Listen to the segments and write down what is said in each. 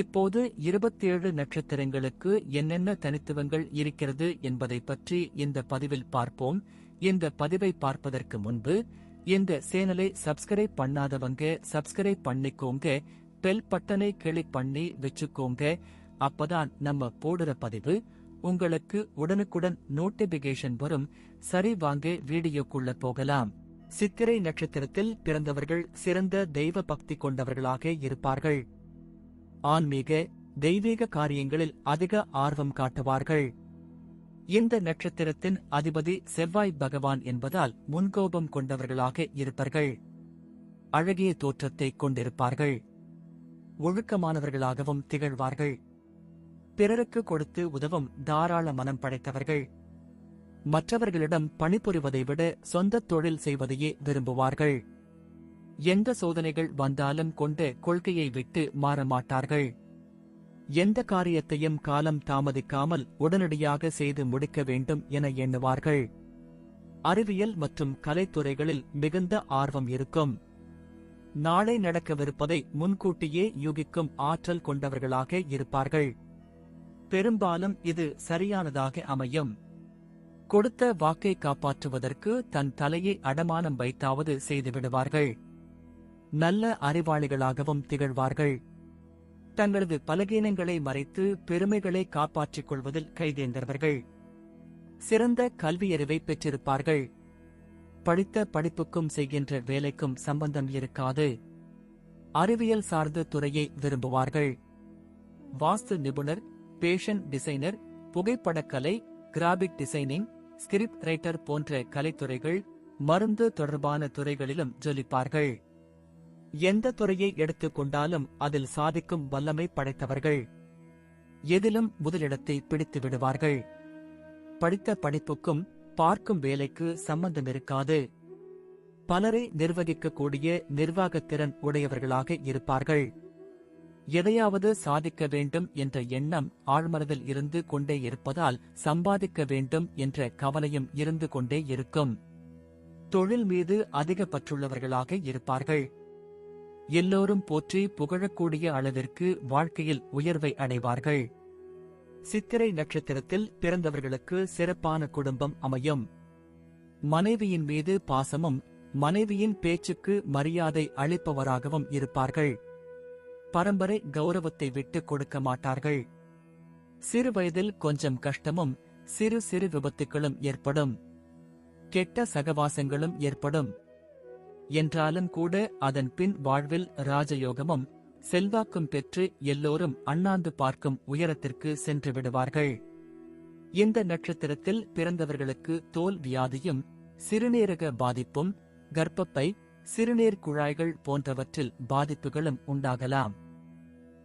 இப்போது இருபத்தேழு நட்சத்திரங்களுக்கு என்னென்ன தனித்துவங்கள் இருக்கிறது என்பதை பற்றி இந்த பதிவில் பார்ப்போம். இந்த பதிவை பார்ப்பதற்கு முன்பு இந்த சேனலை சப்ஸ்கிரைப் பண்ணாதவங்க சப்ஸ்கிரைப் பண்ணிக்கோங்க பெல் பட்டனை கிளிக் பண்ணி வச்சுக்கோங்க. அப்பதான் நம்ம போடுற பதிவு உங்களுக்கு உடனுக்குடன் நோட்டிபிகேஷன் வரும். சரி வாங்க வீடியோக்குள்ள போகலாம். சித்திரை நட்சத்திரத்தில் பிறந்தவர்கள் சிறந்த தெய்வ பக்தி கொண்டவர்களாக இருப்பார்கள். ஆன்மீக தெய்வீக காரியங்களில் அதிக ஆர்வம் காட்டுவார்கள். இந்த நட்சத்திரத்தின் அதிபதி செவ்வாய் பகவான் என்பதால் முன்கோபம் கொண்டவர்களாக இருப்பார்கள். அழகிய தோற்றத்தை கொண்டிருப்பார்கள். ஒழுக்கமானவர்களாகவும் திகழ்வார்கள். பிறருக்கு கொடுத்து உதவும் தாராள மனம் படைத்தவர்கள். மற்றவர்களிடம் பணிபுரிவதை விட சொந்த தொழில் செய்வதையே விரும்புவார்கள். எந்த சோதனைகள் வந்தாலும் கொண்ட கொள்கையை விட்டு மாற மாட்டார்கள் எந்த காரியத்தையும் காலம் தாமதிக்காமல் உடனடியாக செய்து முடிக்க வேண்டும் என எண்ணுவார்கள். அறிவியல் மற்றும் கலைத்துறைகளில் மிகுந்த ஆர்வம் இருக்கும். நாளை நடக்கவிருப்பதை முன்கூட்டியே யூகிக்கும் ஆற்றல் கொண்டவர்களாக இருப்பார்கள். பெரும்பாலும் இது சரியானதாக அமையும். கொடுத்த வாக்கை காப்பாற்றுவதற்கு தன் தலையை அடமானம் வைத்தாவது செய்துவிடுவார்கள். நல்ல அறிவாளிகளாகவும் திகழ்வார்கள். தங்களது பலகீனங்களை மறைத்து பெருமைகளை காப்பாற்றிக் கொள்வதில் கைதேர்ந்தவர்கள். சிறந்த கல்வியறிவை பெற்றிருப்பார்கள். படித்த படிப்புக்கும் செய்கின்ற வேலைக்கும் சம்பந்தம் இருக்காது. அறிவியல் சார்ந்த துறையை விரும்புவார்கள். வாஸ்து நிபுணர் பேஷன் டிசைனர் புகைப்படக்கலை கிராபிக் டிசைனிங் ஸ்கிரிப்ட் ரைட்டர் போன்ற கலைத்துறைகள் மருந்து தொடர்பான துறைகளிலும் ஜொலிப்பார்கள். எந்த துறையை எடுத்துக் கொண்டாலும் அதில் சாதிக்கும் வல்லமை படைத்தவர்கள். எதிலும் முதலிடத்தை பிடித்து விடுவார்கள். படித்த படிப்புக்கும் பார்க்கும் வேலைக்கு சம்பந்தம் இருக்காது பலரை நிர்வகிக்கக்கூடிய நிர்வாகத்திறன் உடையவர்களாக இருப்பார்கள். எதையாவது சாதிக்க வேண்டும் என்ற எண்ணம் ஆழ்மனதில் இருந்து கொண்டே இருப்பதால் சம்பாதிக்க வேண்டும் என்ற கவலையும் இருந்து கொண்டே இருக்கும். தொழில் மீது அதிக பற்றுள்ளவர்களாக இருப்பார்கள். எல்லோரும் போற்றி புகழக்கூடிய அளவிற்கு வாழ்க்கையில் உயர்வை அடைவார்கள். சித்திரை நட்சத்திரத்தில் பிறந்தவர்களுக்கு சிறப்பான குடும்பம் அமையும். மனைவியின் மீது பாசமும் மனைவியின் பேச்சுக்கு மரியாதை அளிப்பவராகவும் இருப்பார்கள். பரம்பரை கௌரவத்தை விட்டு கொடுக்க மாட்டார்கள். சிறு வயதில் கொஞ்சம் கஷ்டமும் சிறு சிறு விபத்துகளும் ஏற்படும். கெட்ட சகவாசங்களும் ஏற்படும். என்றாலும் கூட அதன் பின் வாழ்வில் ராஜயோகமும் செல்வாக்கும் பெற்று எல்லோரும் அண்ணாந்து பார்க்கும் உயரத்திற்கு சென்று விடுவார்கள். இந்த நட்சத்திரத்தில் பிறந்தவர்களுக்கு தோல் வியாதியும் சிறுநீரக பாதிப்பும் கர்ப்பப்பை சிறுநீர் குழாய்கள் போன்றவற்றில் பாதிப்புகளும் உண்டாகலாம்.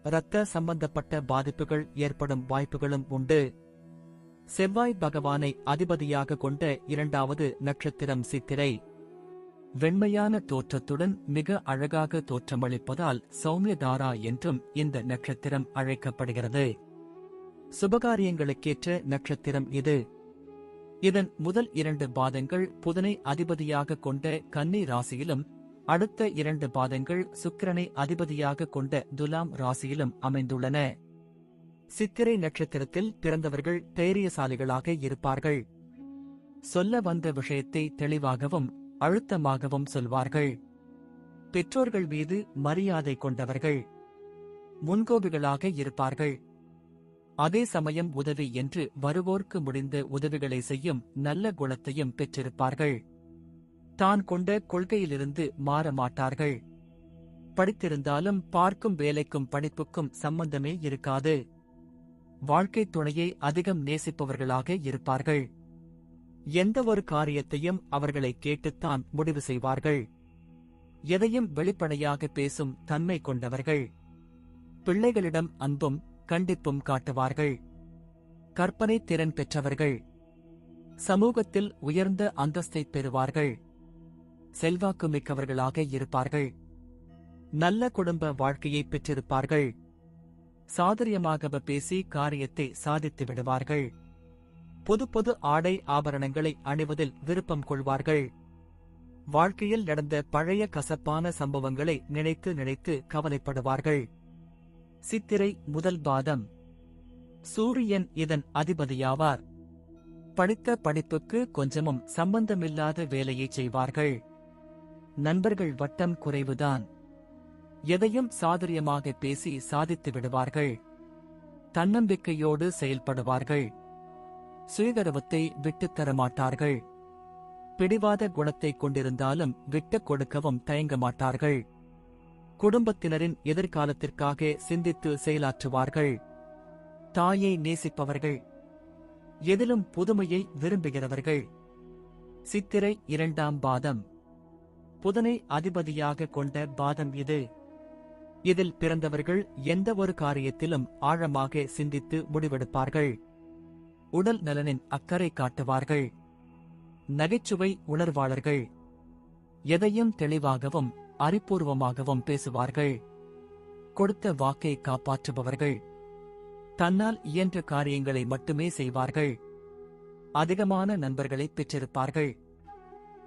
இரத்த சம்பந்தப்பட்ட பாதிப்புகள் ஏற்படும் வாய்ப்புகளும் உண்டு. செவ்வாய் பகவானை அதிபதியாக கொண்ட இரண்டாவது நட்சத்திரம் சித்திரை. வெண்மையான தோற்றத்துடன் மிக அழகாக தோற்றமளிப்பதால் சௌமியதாரா என்றும் இந்த நட்சத்திரம் அழைக்கப்படுகிறது. சுபகாரியங்களுக்கேற்ற நட்சத்திரம் இது. இதன் முதல் இரண்டு பாதங்கள் புதனை அதிபதியாக கொண்ட கன்னி ராசியிலும் அடுத்த இரண்டு பாதங்கள் சுக்கிரனை அதிபதியாக கொண்ட துலாம் ராசியிலும் அமைந்துள்ளன. சித்திரை நட்சத்திரத்தில் பிறந்தவர்கள் தைரியசாலிகளாக இருப்பார்கள். சொல்ல வந்த விஷயத்தை தெளிவாகவும் அழுத்தமாகவும் சொல்வார்கள். பெற்றோர்கள் மீது மரியாதை கொண்டவர்கள் முன்கோபிகளாக இருப்பார்கள். அதே சமயம் உதவி என்று வருவோர்க்கு முடிந்த உதவிகளை செய்யும் நல்ல குணத்தையும் பெற்றிருப்பார்கள். தான் கொண்ட கொள்கையிலிருந்து மாற மாட்டார்கள். படித்திருந்தாலும் பார்க்கும் வேலைக்கும் படிப்புக்கும் சம்பந்தமே இருக்காது. வாழ்க்கைத் துணையை அதிகம் நேசிப்பவர்களாக இருப்பார்கள். எந்த ஒரு காரியத்தையும் அவர்களை கேட்டுத்தான் முடிவு செய்வார்கள். எதையும் வெளிப்படையாக பேசும் தன்மை கொண்டவர்கள். பிள்ளைகளிடம் அன்பும் கண்டிப்பும் காட்டுவார்கள். கற்பனை திறன் பெற்றவர்கள். சமூகத்தில் உயர்ந்த அந்தஸ்தை பெறுவார்கள். செல்வாக்கு மிக்கவர்களாக இருப்பார்கள். நல்ல குடும்ப வாழ்க்கையை பெற்றிருப்பார்கள். சாதுரியமாக பேசி காரியத்தை சாதித்து விடுவார்கள். புது புது ஆடை ஆபரணங்களை அணிவதில் விருப்பம் கொள்வார்கள். வாழ்க்கையில் நடந்த பழைய கசப்பான சம்பவங்களை நினைத்து நினைத்து கவலைப்படுவார்கள். சித்திரை முதல் பாதம். சூரியன் இதன் அதிபதியாவார். படித்த படிப்புக்கு கொஞ்சமும் சம்பந்தமில்லாத வேலையை செய்வார்கள். நண்பர்கள் வட்டம் குறைவுதான். எதையும் சாதுரியமாக பேசி சாதித்து விடுவார்கள். தன்னம்பிக்கையோடு செயல்படுவார்கள். சுயகரவத்தை விட்டுத் தரமாட்டார்கள். பிடிவாத குணத்தை கொண்டிருந்தாலும் விட்டுக் கொடுக்கவும் தயங்க மாட்டார்கள் குடும்பத்தினரின் எதிர்காலத்திற்காக சிந்தித்து செயலாற்றுவார்கள். தாயை நேசிப்பவர்கள். எதிலும் புதுமையை விரும்புகிறவர்கள். சித்திரை இரண்டாம் பாதம். புதனை அதிபதியாக கொண்ட பாதம் இது. இதில் பிறந்தவர்கள் எந்த ஒரு காரியத்திலும் ஆழமாக சிந்தித்து முடிவெடுப்பார்கள். உடல் நலனின் அக்கறை காட்டுவார்கள். நகைச்சுவை உணர்வாளர்கள். எதையும் தெளிவாகவும் அறிப்பூர்வமாகவும் பேசுவார்கள். கொடுத்த வாக்கை காப்பாற்றுபவர்கள். தன்னால் இயன்ற காரியங்களை மட்டுமே செய்வார்கள். அதிகமான நண்பர்களை பெற்றிருப்பார்கள்.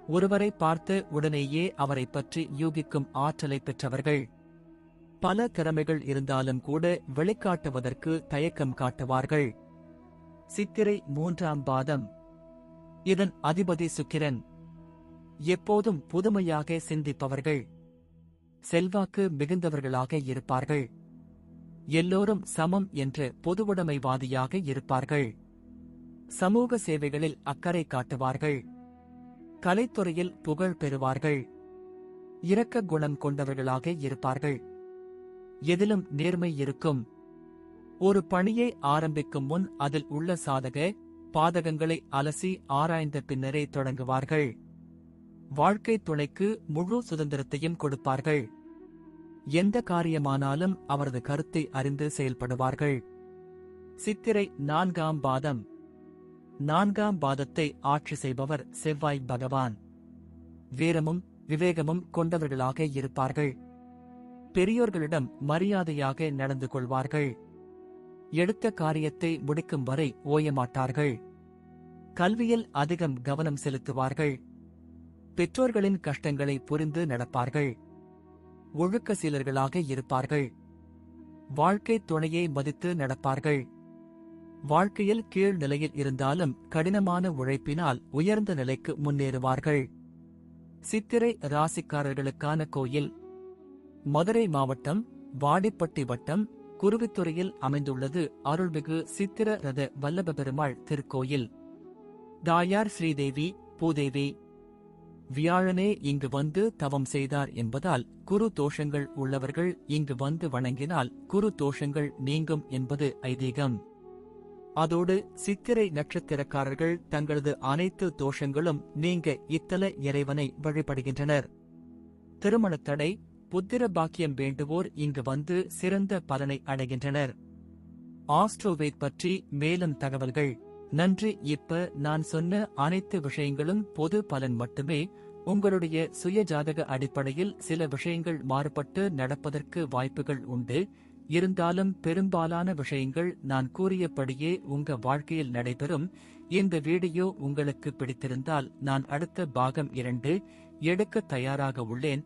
ஒருவரை பார்த்து உடனேயே அவரை பற்றி யூகிக்கும் ஆற்றலை பெற்றவர்கள். பல திறமைகள் இருந்தாலும் கூட வெளிக்காட்டுவதற்கு தயக்கம் காட்டுவார்கள். சித்திரை மூன்றாம் பாதம். இதன் அதிபதி சுக்கிரன். எப்போதும் புதுமையாக சிந்திப்பவர்கள். செல்வாக்கு மிகுந்தவர்களாக இருப்பார்கள். எல்லோரும் சமம் என்ற பொதுவுடைமைவாதியாக இருப்பார்கள். சமூக சேவைகளில் அக்கறை காட்டுவார்கள். கலைத்துறையில் புகழ் பெறுவார்கள். இரக்க குணம் கொண்டவர்களாக இருப்பார்கள். எதிலும் நேர்மை இருக்கும். ஒரு பணியை ஆரம்பிக்கும் முன் அதில் உள்ள சாதக பாதகங்களை அலசி ஆராய்ந்த பின்னரே தொடங்குவார்கள். வாழ்க்கை துணைக்கு முழு சுதந்திரத்தையும் கொடுப்பார்கள். எந்த காரியமானாலும் அவரது கருத்தை அறிந்து செயல்படுவார்கள். சித்திரை நான்காம் பாதம். நான்காம் பாதத்தை ஆட்சி செய்பவர் செவ்வாய் பகவான். வீரமும் விவேகமும் கொண்டவர்களாக இருப்பார்கள். பெரியோர்களிடம் மரியாதையாக நடந்து கொள்வார்கள். எடுத்த காரியத்தை முடிக்கும் வரை ஓயமாட்டார்கள். கல்வியில் அதிகம் கவனம் செலுத்துவார்கள். பெற்றோர்களின் கஷ்டங்களை புரிந்து நடப்பார்கள். ஒழுக்க சீலர்களாக இருப்பார்கள். வாழ்க்கை துணையை மதித்து நடப்பார்கள். வாழ்க்கையில் கீழ் நிலையில் இருந்தாலும் கடினமான உழைப்பினால் உயர்ந்த நிலைக்கு முன்னேறுவார்கள். சித்திரை ராசிக்காரர்களுக்கான கோயில். மதுரை மாவட்டம் வாடிப்பட்டி வட்டம் குருவித்துறையில் அமைந்துள்ளது அருள்மிகு சித்திர ரத வல்லப பெருமாள் திருக்கோயில். தாயார் ஸ்ரீதேவி பூதேவி வியாழனே இங்கு வந்து தவம் செய்தார் என்பதால் குரு தோஷங்கள் உள்ளவர்கள் இங்கு வந்து வணங்கினால் குரு தோஷங்கள் நீங்கும் என்பது ஐதீகம். அதோடு சித்திரை நட்சத்திரக்காரர்கள் தங்களது அனைத்து தோஷங்களும் நீங்க இத்தல இறைவனை வழிபடுகின்றனர். திருமணத்தடை புத்திர பாக்கியம் வேண்டுவோர் இங்கு வந்து சிறந்த பலனை அடைகின்றனர். ஆஸ்ட்ரோவேத் பற்றி மேலும் தகவல்கள். நன்றி. இப்ப நான் சொன்ன அனைத்து விஷயங்களும் பொது பலன் மட்டுமே. உங்களுடைய சுய ஜாதக அடிப்படையில் சில விஷயங்கள் மாறுபட்டு நடப்பதற்கு வாய்ப்புகள் உண்டு. இருந்தாலும் பெரும்பாலான விஷயங்கள் நான் கூறியபடியே உங்க வாழ்க்கையில் நடைபெறும். இந்த வீடியோ உங்களுக்கு பிடித்திருந்தால் நான் அடுத்த பாகம் இரண்டு எடுக்க தயாராக உள்ளேன்.